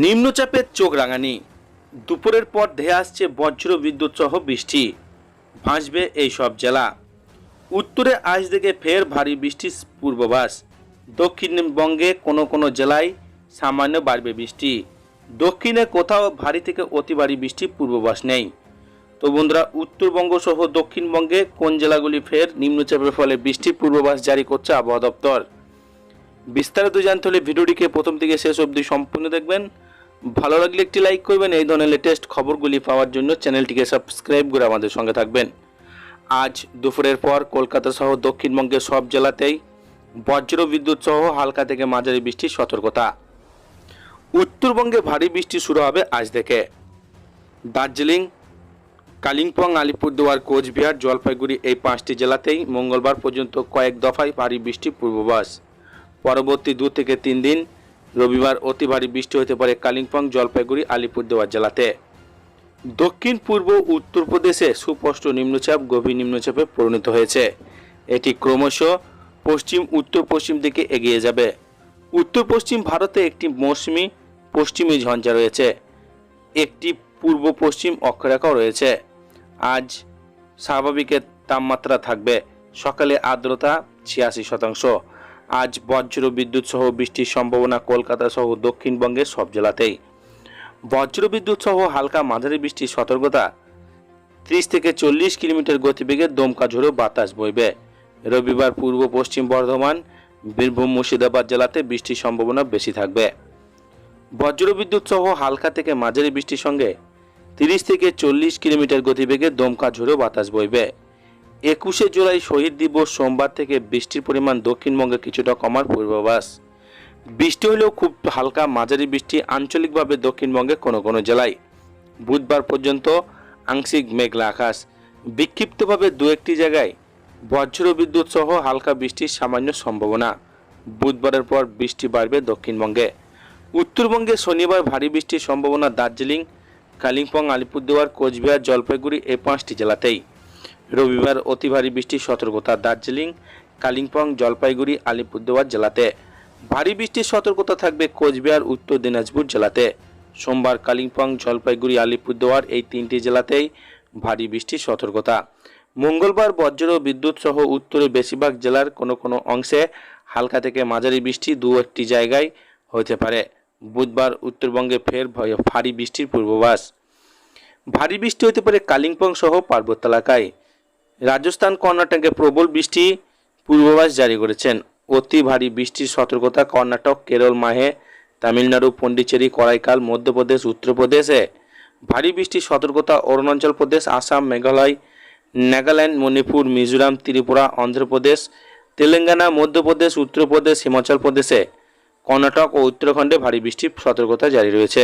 নিম্নচাপের চোখ রাঙানি। দুপুরের পর ধেয়ে আসছে বজ্র বিদ্যুৎ সহ বৃষ্টি। ভাসবে এই সব জেলা। উত্তরে আজ থেকে ফের ভারী বৃষ্টির পূর্বাভাস। দক্ষিণবঙ্গে কোনো কোনো জেলায় সামান্য বাড়বে বৃষ্টি। দক্ষিণে কোথাও ভারী থেকে অতি ভারী বৃষ্টির পূর্বাভাস নেই। তো বন্ধুরা, উত্তরবঙ্গ সহ দক্ষিণবঙ্গে কোন জেলাগুলি ফের নিম্নচাপের ফলে বৃষ্টির পূর্বাভাস জারি করছে আবহাওয়া দপ্তর? বিস্তারিত জানতে হলে ভিডিওটিকে প্রথম থেকে শেষ অবধি সম্পূর্ণ দেখবেন। ভালো লাগলে একটি লাইক করবেন। এই ধরনের লেটেস্ট খবরগুলি পাওয়ার জন্য চ্যানেলটিকে সাবস্ক্রাইব করে আমাদের সঙ্গে থাকবেন। আজ দুপুরের পর কলকাতা সহ দক্ষিণবঙ্গের সব জেলাতেই বজ্র বিদ্যুৎ সহ হালকা থেকে মাঝারি বৃষ্টির সতর্কতা। উত্তরবঙ্গে ভারী বৃষ্টি শুরু হবে আজ থেকে। দার্জিলিং, কালিম্পং, আলিপুরদুয়ার, কোচবিহার, জলপাইগুড়ি এই পাঁচটি জেলাতেই মঙ্গলবার পর্যন্ত কয়েক দফায় ভারী বৃষ্টির পূর্বাভাস। পরবর্তী দু থেকে তিন দিন রবিবার অতি ভারী বৃষ্টি হতে পারে কালিম্পং, জলপাইগুড়ি, আলিপুরদুয়ার জেলাতে। দক্ষিণ, পূর্ব উত্তরপ্রদেশে সুস্পষ্ট নিম্নচাপ, গভীর নিম্নচাপে পরিণত হয়েছে। এটি ক্রমশ পশ্চিম, উত্তর পশ্চিম দিকে এগিয়ে যাবে। উত্তর পশ্চিম ভারতে একটি মৌসুমি পশ্চিমী ঝঞ্ঝা রয়েছে। একটি পূর্ব পশ্চিম অক্ষরেখাও রয়েছে। আজ স্বাভাবিকের তাপমাত্রা থাকবে সকালে আর্দ্রতা ছিয়াশি শতাংশ। আজ বজ্র বিদ্যুৎ সহ বৃষ্টির সম্ভাবনা কলকাতা সহ দক্ষিণবঙ্গের সব জেলাতেই। বজ্র বিদ্যুৎ সহ হালকা মাঝারি বৃষ্টির সতর্কতা। ত্রিশ থেকে চল্লিশ কিলোমিটার গতিবেগে দমকা ঝোড়ো বাতাস বইবে। রবিবার পূর্ব পশ্চিম বর্ধমান, বীরভূম, মুর্শিদাবাদ জেলাতে বৃষ্টির সম্ভাবনা বেশি থাকবে। বজ্রবিদ্যুৎ সহ হালকা থেকে মাঝারি বৃষ্টির সঙ্গে তিরিশ থেকে চল্লিশ কিলোমিটার গতিবেগে দমকা ঝোড়ো বাতাস বইবে। একুশে জুলাই শহীদ দিবস সোমবার থেকে বৃষ্টির পরিমাণ দক্ষিণবঙ্গে কিছুটা কমার পূর্বাভাস। বৃষ্টি হলেও খুব হালকা মাঝারি বৃষ্টি আঞ্চলিকভাবে দক্ষিণবঙ্গে কোনো কোনো জেলায়। বুধবার পর্যন্ত আংশিক মেঘলা আকাশ। বিক্ষিপ্তভাবে দু একটি জায়গায় বজ্র বিদ্যুৎ সহ হালকা বৃষ্টির সামান্য সম্ভাবনা। বুধবারের পর বৃষ্টি বাড়বে দক্ষিণবঙ্গে। উত্তরবঙ্গে শনিবার ভারী বৃষ্টির সম্ভাবনা দার্জিলিং, কালিম্পং, আলিপুরদুয়ার, কোচবিহার, জলপাইগুড়ি এই পাঁচটি জেলাতেই। রবিবার অতি ভারী বৃষ্টির সতর্কতা দার্জিলিং, কালিম্পং, জলপাইগুড়ি, আলিপুরদুয়ার জেলাতে। ভারী বৃষ্টির সতর্কতা থাকবে কোচবিহার, উত্তর দিনাজপুর জেলাতে। সোমবার কালিম্পং, জলপাইগুড়ি, আলিপুরদুয়ার এই তিনটি জেলাতেই ভারী বৃষ্টির সতর্কতা। মঙ্গলবার বজ্র, বিদ্যুৎ সহ উত্তরে বেশিরভাগ জেলার কোনো কোনো অংশে হালকা থেকে মাঝারি বৃষ্টি দু একটি জায়গায় হতে পারে। বুধবার উত্তরবঙ্গে ফের ভারী বৃষ্টির পূর্বাভাস। ভারী বৃষ্টি হতে পারে কালিম্পং সহ পার্বত্য এলাকায়। রাজস্থান কর্ণাটকে প্রবল বৃষ্টি পূর্বাভাস জারি করেছেন। অতি ভারী বৃষ্টির সতর্কতা কর্ণাটক, কেরল, মাহে, তামিলনাড়ু, পন্ডিচেরি, করাইকাল, মধ্যপ্রদেশ, উত্তরপ্রদেশে। ভারী বৃষ্টির সতর্কতা অরুণাচল প্রদেশ, আসাম, মেঘালয়, নাগাল্যান্ড, মণিপুর, মিজোরাম, ত্রিপুরা, অন্ধ্রপ্রদেশ, তেলেঙ্গানা, মধ্যপ্রদেশ, উত্তরপ্রদেশ, হিমাচল প্রদেশে। কর্ণাটক ও উত্তরাখণ্ডে ভারী বৃষ্টির সতর্কতা জারি রয়েছে।